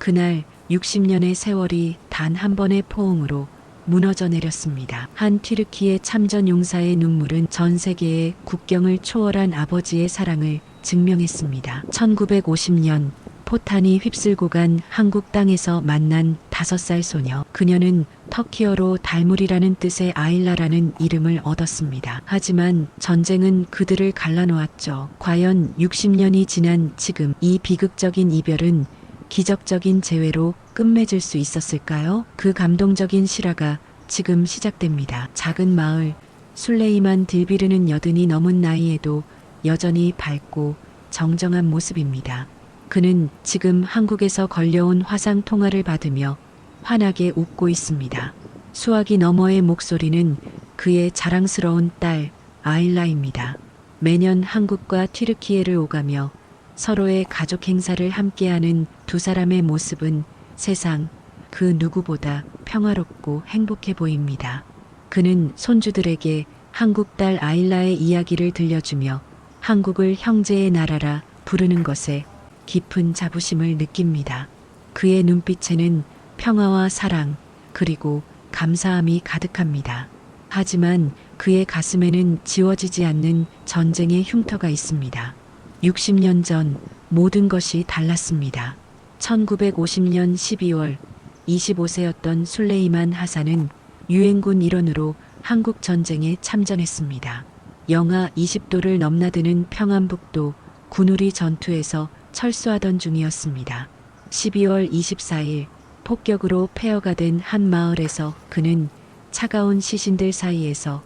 그날 60년의 세월이 단 한 번의 포옹으로 무너져 내렸습니다. 한 튀르키예 참전 용사의 눈물은 전 세계의 국경을 초월한 아버지의 사랑을 증명했습니다. 1950년 포탄이 휩쓸고 간 한국 땅에서 만난 다섯 살 소녀. 그녀는 터키어로 달물이라는 뜻의 아일라라는 이름을 얻었습니다. 하지만 전쟁은 그들을 갈라놓았죠. 과연 60년이 지난 지금 이 비극적인 이별은 기적적인 재회로 끝맺을 수 있었을까요? 그 감동적인 실화가 지금 시작됩니다. 작은 마을 술레이만 딜비르는 여든이 넘은 나이에도 여전히 밝고 정정한 모습입니다. 그는 지금 한국에서 걸려온 화상 통화를 받으며 환하게 웃고 있습니다. 수화기 너머의 목소리는 그의 자랑스러운 딸 아일라입니다. 매년 한국과 튀르키예를 오가며 서로의 가족 행사를 함께하는 두 사람의 모습은 세상 그 누구보다 평화롭고 행복해 보입니다. 그는 손주들에게 한국 딸 아일라의 이야기를 들려주며 한국을 형제의 나라라 부르는 것에 깊은 자부심을 느낍니다. 그의 눈빛에는 평화와 사랑 그리고 감사함이 가득합니다. 하지만 그의 가슴에는 지워지지 않는 전쟁의 흉터가 있습니다. 60년 전 모든 것이 달랐습니다. 1950년 12월 25세였던 술레이만 하산은 유엔군 일원으로 한국 전쟁에 참전했습니다. 영하 20도를 넘나드는 평안북도 군우리 전투에서 철수하던 중이었습니다. 12월 24일 폭격으로 폐허가 된 한 마을에서 그는 차가운 시신들 사이에서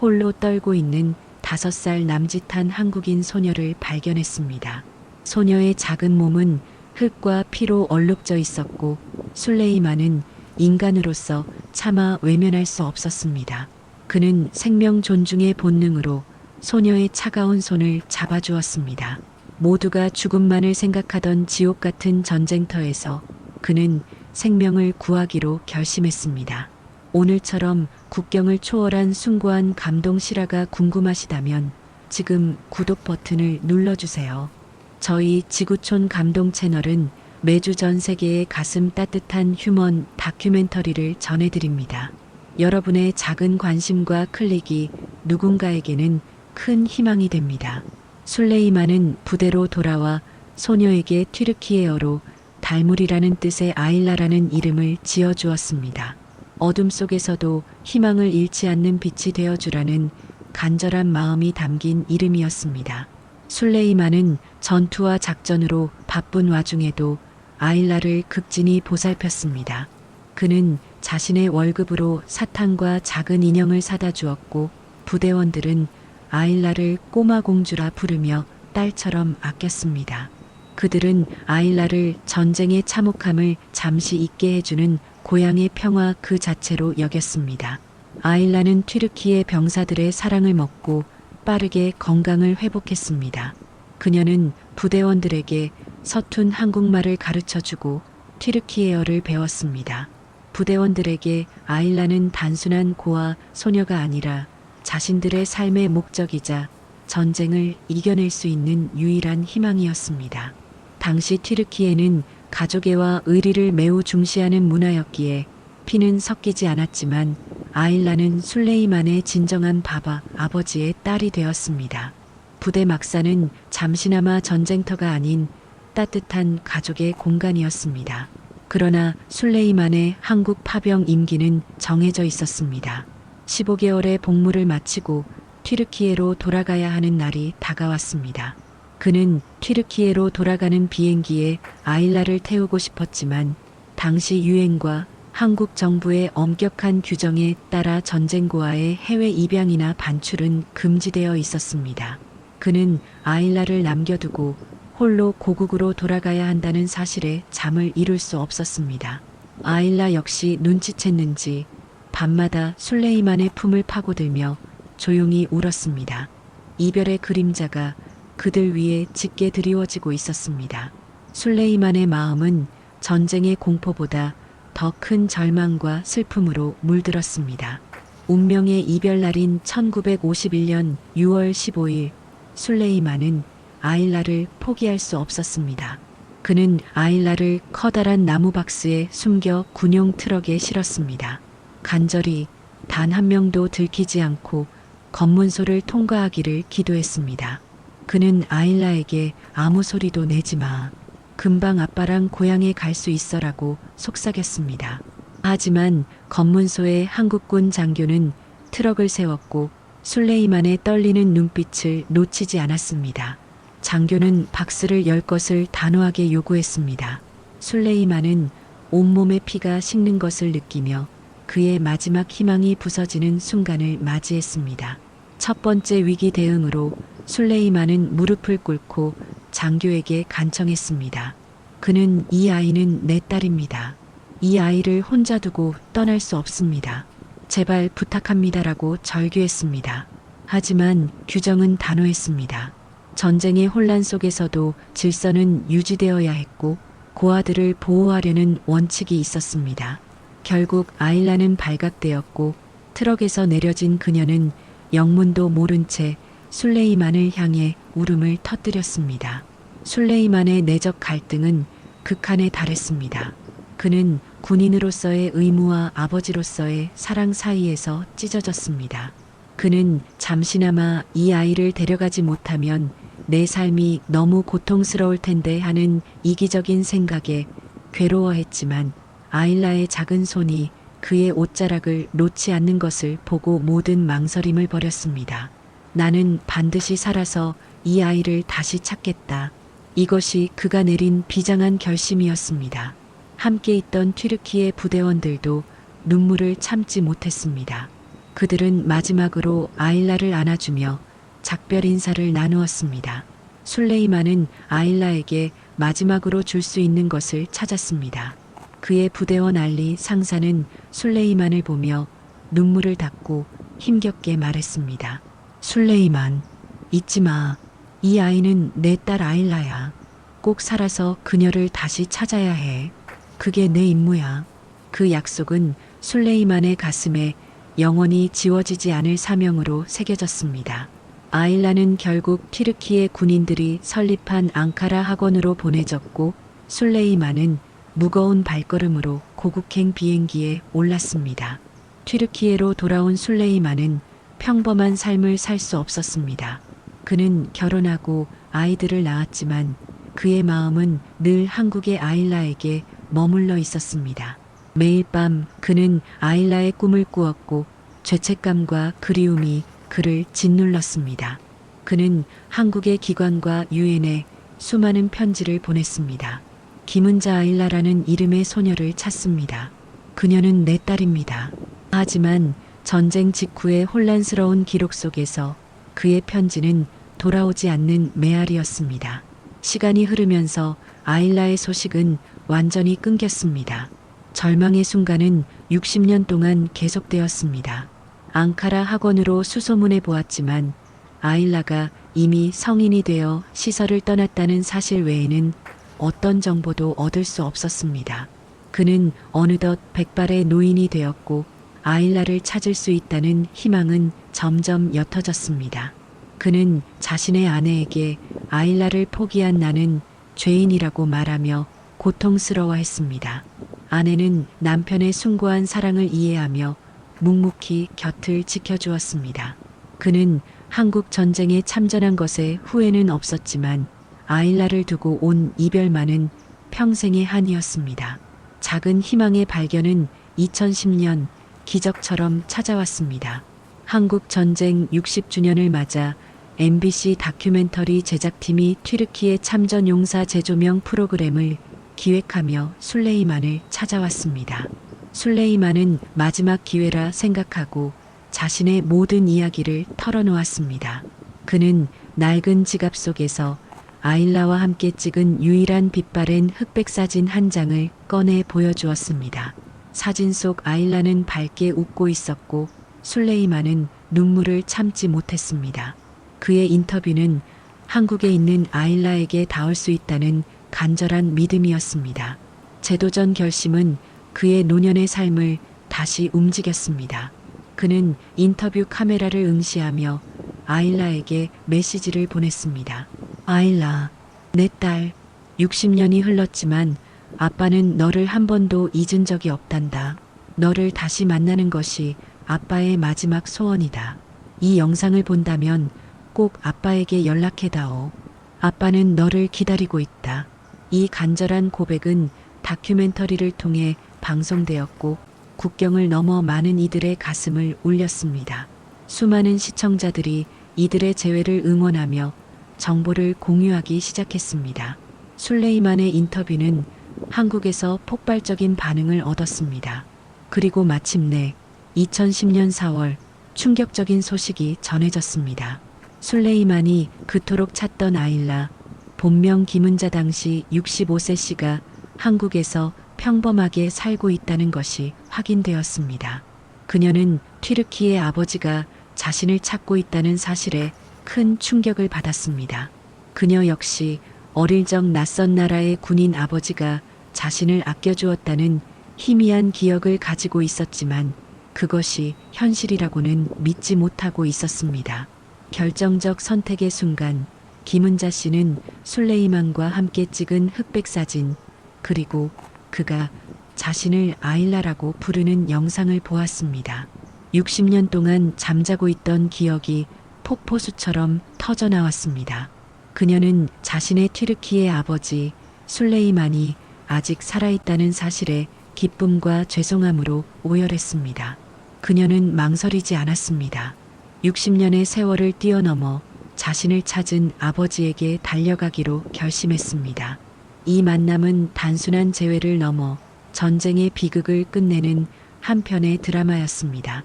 홀로 떨고 있는 다섯 살 남짓한 한국인 소녀를 발견했습니다. 소녀의 작은 몸은 흙과 피로 얼룩져 있었고 술레이만은 인간으로서 차마 외면할 수 없었습니다. 그는 생명 존중의 본능으로 소녀의 차가운 손을 잡아주었습니다. 모두가 죽음만을 생각하던 지옥 같은 전쟁터에서 그는 생명을 구하기로 결심했습니다. 오늘처럼 국경을 초월한 숭고한 감동 실화가 궁금하시다면 지금 구독 버튼을 눌러주세요. 저희 지구촌 감동 채널은 매주 전 세계의 가슴 따뜻한 휴먼 다큐멘터리를 전해드립니다. 여러분의 작은 관심과 클릭이 누군가에게는 큰 희망이 됩니다. 술레이만은 부대로 돌아와 소녀에게 튀르키예어로 달물이라는 뜻의 아일라라는 이름을 지어주었습니다. 어둠 속에서도 희망을 잃지 않는 빛이 되어주라는 간절한 마음이 담긴 이름이었습니다. 술레이만은 전투와 작전으로 바쁜 와중에도 아일라를 극진히 보살폈습니다. 그는 자신의 월급으로 사탕과 작은 인형을 사다 주었고 부대원들은 아일라를 꼬마 공주라 부르며 딸처럼 아꼈습니다. 그들은 아일라를 전쟁의 참혹함을 잠시 잊게 해주는 고향의 평화 그 자체로 여겼습니다. 아일라는 튀르키의 병사들의 사랑을 먹고 빠르게 건강을 회복했습니다. 그녀는 부대원들에게 서툰 한국말을 가르쳐 주고 튀르키예어를 배웠습니다. 부대원들에게 아일라는 단순한 고아 소녀가 아니라 자신들의 삶의 목적이자 전쟁을 이겨낼 수 있는 유일한 희망이었습니다. 당시 튀르키예는 가족애와 의리를 매우 중시하는 문화였기에 피는 섞이지 않았지만 아일라는 술레이만의 진정한 바바 아버지의 딸이 되었습니다. 부대 막사는 잠시나마 전쟁터가 아닌 따뜻한 가족의 공간이었습니다. 그러나 술레이만의 한국 파병 임기는 정해져 있었습니다. 15개월의 복무를 마치고 튀르키예로 돌아가야 하는 날이 다가왔습니다. 그는 튀르키예로 돌아가는 비행기에 아일라를 태우고 싶었지만 당시 유엔과 한국 정부의 엄격한 규정에 따라 전쟁고아의 해외 입양이나 반출은 금지되어 있었습니다. 그는 아일라를 남겨두고 홀로 고국으로 돌아가야 한다는 사실에 잠을 이룰 수 없었습니다. 아일라 역시 눈치챘는지 밤마다 술레이만의 품을 파고들며 조용히 울었습니다. 이별의 그림자가 그들 위에 짙게 드리워지고 있었습니다. 술레이만의 마음은 전쟁의 공포보다 더 큰 절망과 슬픔으로 물들었습니다. 운명의 이별날인 1951년 6월 15일 술레이만은 아일라를 포기할 수 없었습니다. 그는 아일라를 커다란 나무 박스에 숨겨 군용 트럭에 실었습니다. 간절히 단 한 명도 들키지 않고 검문소를 통과하기를 기도했습니다. 그는 아일라에게 아무 소리도 내지 마. 금방 아빠랑 고향에 갈 수 있어라고 속삭였습니다. 하지만 검문소의 한국군 장교는 트럭을 세웠고 술레이만의 떨리는 눈빛을 놓치지 않았습니다. 장교는 박스를 열 것을 단호하게 요구했습니다. 술레이만은 온몸에 피가 식는 것을 느끼며 그의 마지막 희망이 부서지는 순간을 맞이했습니다. 첫 번째 위기 대응으로 술레이만은 무릎을 꿇고 장교에게 간청했습니다. 그는 이 아이는 내 딸입니다. 이 아이를 혼자 두고 떠날 수 없습니다. 제발 부탁합니다라고 절규했습니다. 하지만 규정은 단호했습니다. 전쟁의 혼란 속에서도 질서는 유지되어야 했고 고아들을 보호하려는 원칙이 있었습니다. 결국 아일라는 발각되었고 트럭에서 내려진 그녀는 영문도 모른 채 술레이만을 향해 울음을 터뜨렸습니다. 술레이만의 내적 갈등은 극한에 달했습니다. 그는 군인으로서의 의무와 아버지로서의 사랑 사이에서 찢어졌습니다. 그는 잠시나마 이 아이를 데려가지 못하면 내 삶이 너무 고통스러울 텐데 하는 이기적인 생각에 괴로워했지만 아일라의 작은 손이 그의 옷자락을 놓지 않는 것을 보고 모든 망설임을 버렸습니다. 나는 반드시 살아서 이 아이를 다시 찾겠다. 이것이 그가 내린 비장한 결심이었습니다. 함께 있던 튀르키의 부대원들도 눈물을 참지 못했습니다. 그들은 마지막으로 아일라를 안아주며 작별 인사를 나누었습니다. 술레이만은 아일라에게 마지막으로 줄 수 있는 것을 찾았습니다. 그의 부대원 알리 상사는 술레이만을 보며 눈물을 닦고 힘겹게 말했습니다. 술레이만, 잊지 마. 이 아이는 내 딸 아일라야. 꼭 살아서 그녀를 다시 찾아야 해. 그게 내 임무야. 그 약속은 술레이만의 가슴에 영원히 지워지지 않을 사명으로 새겨졌습니다. 아일라는 결국 튀르키의 군인들이 설립한 앙카라 학원으로 보내졌고 술레이만은 무거운 발걸음으로 고국행 비행기에 올랐습니다. 튀르키예로 돌아온 술레이만은 평범한 삶을 살 수 없었습니다. 그는 결혼하고 아이들을 낳았지만 그의 마음은 늘 한국의 아일라에게 머물러 있었습니다. 매일 밤 그는 아일라의 꿈을 꾸었고 죄책감과 그리움이 그를 짓눌렀습니다. 그는 한국의 기관과 유엔에 수많은 편지를 보냈습니다. 김은자 아일라라는 이름의 소녀를 찾습니다. 그녀는 내 딸입니다. 하지만 전쟁 직후의 혼란스러운 기록 속에서 그의 편지는 돌아오지 않는 메아리였습니다. 시간이 흐르면서 아일라의 소식은 완전히 끊겼습니다. 절망의 순간은 60년 동안 계속되었습니다. 앙카라 학원으로 수소문해 보았지만 아일라가 이미 성인이 되어 시설을 떠났다는 사실 외에는 어떤 정보도 얻을 수 없었습니다. 그는 어느덧 백발의 노인이 되었고 아일라를 찾을 수 있다는 희망은 점점 옅어졌습니다. 그는 자신의 아내에게 아일라를 포기한 나는 죄인이라고 말하며 고통스러워했습니다. 아내는 남편의 숭고한 사랑을 이해하며 묵묵히 곁을 지켜주었습니다. 그는 한국 전쟁에 참전한 것에 후회는 없었지만 아일라를 두고 온 이별만은 평생의 한이었습니다. 작은 희망의 발견은 2010년 기적처럼 찾아왔습니다. 한국 전쟁 60주년을 맞아 MBC 다큐멘터리 제작팀이 튀르키의 참전 용사 재조명 프로그램을 기획하며 술레이만을 찾아왔습니다. 술레이만은 마지막 기회라 생각하고 자신의 모든 이야기를 털어놓았습니다. 그는 낡은 지갑 속에서 아일라와 함께 찍은 유일한 빛바랜 흑백 사진 한 장을 꺼내 보여주었습니다. 사진 속 아일라는 밝게 웃고 있었고 술레이만은 눈물을 참지 못했습니다. 그의 인터뷰는 한국에 있는 아일라에게 닿을 수 있다는 간절한 믿음이었습니다. 재도전 결심은 그의 노년의 삶을 다시 움직였습니다. 그는 인터뷰 카메라를 응시하며 아일라에게 메시지를 보냈습니다. 아일라, 내 딸, 60년이 흘렀지만 아빠는 너를 한 번도 잊은 적이 없단다. 너를 다시 만나는 것이 아빠의 마지막 소원이다. 이 영상을 본다면 꼭 아빠에게 연락해다오. 아빠는 너를 기다리고 있다. 이 간절한 고백은 다큐멘터리를 통해 방송되었고 국경을 넘어 많은 이들의 가슴을 울렸습니다. 수많은 시청자들이 이들의 재회를 응원하며 정보를 공유하기 시작했습니다. 술레이만의 인터뷰는 한국에서 폭발적인 반응을 얻었습니다. 그리고 마침내 2010년 4월 충격적인 소식이 전해졌습니다. 술레이만이 그토록 찾던 아일라, 본명 김은자 당시 65세 씨가 한국에서 평범하게 살고 있다는 것이 확인되었습니다. 그녀는 튀르키의 아버지가 자신을 찾고 있다는 사실에 큰 충격을 받았습니다. 그녀 역시 어릴 적 낯선 나라의 군인 아버지가 자신을 아껴주었다는 희미한 기억을 가지고 있었지만 그것이 현실이라고는 믿지 못하고 있었습니다. 결정적 선택의 순간 김은자 씨는 술레이만과 함께 찍은 흑백 사진 그리고 그가 자신을 아일라라고 부르는 영상을 보았습니다. 60년 동안 잠자고 있던 기억이 폭포수처럼 터져 나왔습니다. 그녀는 자신의 튀르키의 아버지 술레이만이 아직 살아있다는 사실에 기쁨과 죄송함으로 오열했습니다. 그녀는 망설이지 않았습니다. 60년의 세월을 뛰어넘어 자신을 찾은 아버지에게 달려가기로 결심했습니다. 이 만남은 단순한 재회를 넘어 전쟁의 비극을 끝내는 한편의 드라마였습니다.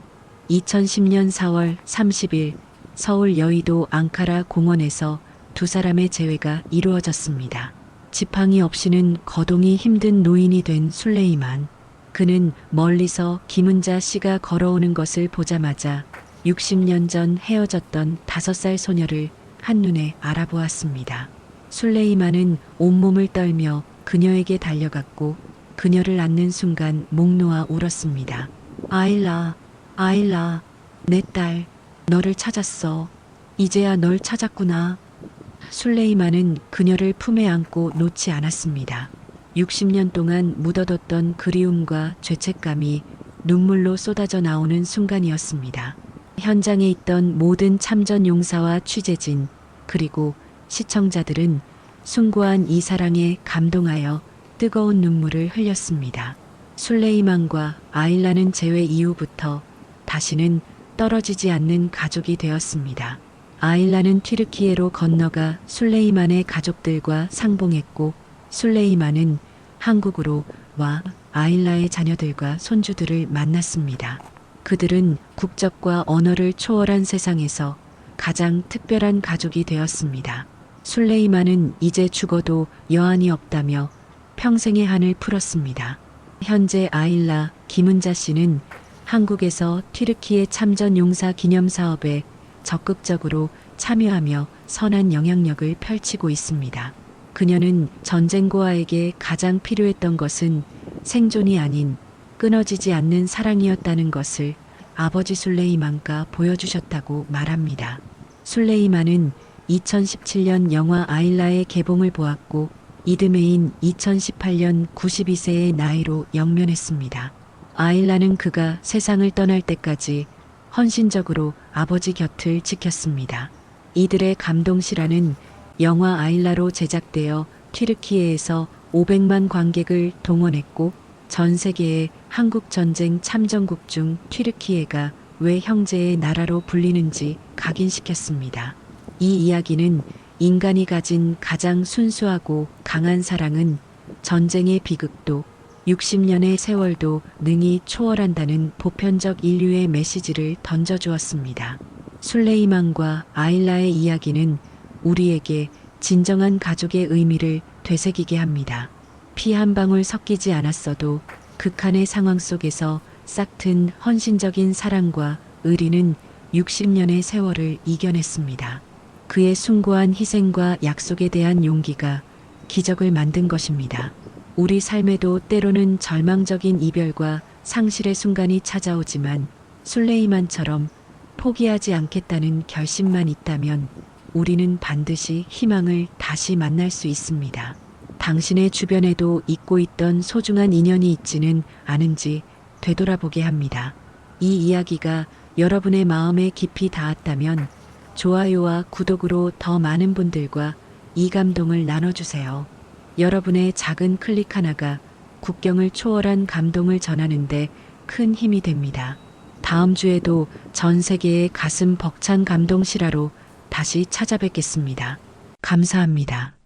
2010년 4월 30일 서울 여의도 앙카라 공원에서 두 사람의 재회가 이루어졌습니다. 지팡이 없이는 거동이 힘든 노인이 된 술레이만. 그는 멀리서 김은자 씨가 걸어오는 것을 보자마자 60년 전 헤어졌던 다섯 살 소녀를 한눈에 알아보았습니다. 술레이만은 온몸을 떨며 그녀에게 달려갔고 그녀를 안는 순간 목 놓아 울었습니다. 아일라, 아일라, 내 딸, 너를 찾았어. 이제야 널 찾았구나. 술레이만은 그녀를 품에 안고 놓지 않았습니다. 60년 동안 묻어뒀던 그리움과 죄책감이 눈물로 쏟아져 나오는 순간이었습니다. 현장에 있던 모든 참전 용사와 취재진, 그리고 시청자들은 숭고한 이 사랑에 감동하여 뜨거운 눈물을 흘렸습니다. 술레이만과 아일라는 재회 이후부터 다시는 떨어지지 않는 가족이 되었습니다. 아일라는 튀르키예로 건너가 술레이만의 가족들과 상봉했고 술레이만은 한국으로 와 아일라의 자녀들과 손주들을 만났습니다. 그들은 국적과 언어를 초월한 세상에서 가장 특별한 가족이 되었습니다. 술레이만은 이제 죽어도 여한이 없다며 평생의 한을 풀었습니다. 현재 아일라 김은자 씨는 한국에서 튀르키예 참전 용사 기념 사업에 적극적으로 참여하며 선한 영향력을 펼치고 있습니다. 그녀는 전쟁고아에게 가장 필요했던 것은 생존이 아닌 끊어지지 않는 사랑이었다는 것을 아버지 술레이만과 보여주셨다고 말합니다. 술레이만은 2017년 영화 아일라의 개봉을 보았고 이듬해인 2018년 92세의 나이로 영면했습니다. 아일라는 그가 세상을 떠날 때까지 헌신적으로 아버지 곁을 지켰습니다. 이들의 감동시라는 영화 아일라로 제작되어 튀르키예에서 500만 관객을 동원했고 전 세계의 한국 전쟁 참전국 중 튀르키예가 왜 형제의 나라로 불리는지 각인시켰습니다. 이 이야기는 인간이 가진 가장 순수하고 강한 사랑은 전쟁의 비극도 60년의 세월도 능히 초월한다는 보편적 인류의 메시지를 던져주었습니다. 술레이만과 아일라의 이야기는 우리에게 진정한 가족의 의미를 되새기게 합니다. 피 한 방울 섞이지 않았어도 극한의 상황 속에서 싹튼 헌신적인 사랑과 의리는 60년의 세월을 이겨냈습니다. 그의 숭고한 희생과 약속에 대한 용기가 기적을 만든 것입니다. 우리 삶에도 때로는 절망적인 이별과 상실의 순간이 찾아오지만 술레이만처럼 포기하지 않겠다는 결심만 있다면 우리는 반드시 희망을 다시 만날 수 있습니다. 당신의 주변에도 잊고 있던 소중한 인연이 있지는 않은지 되돌아보게 합니다. 이 이야기가 여러분의 마음에 깊이 닿았다면 좋아요와 구독으로 더 많은 분들과 이 감동을 나눠주세요. 여러분의 작은 클릭 하나가 국경을 초월한 감동을 전하는데 큰 힘이 됩니다. 다음 주에도 전 세계의 가슴 벅찬 감동 실화로 다시 찾아뵙겠습니다. 감사합니다.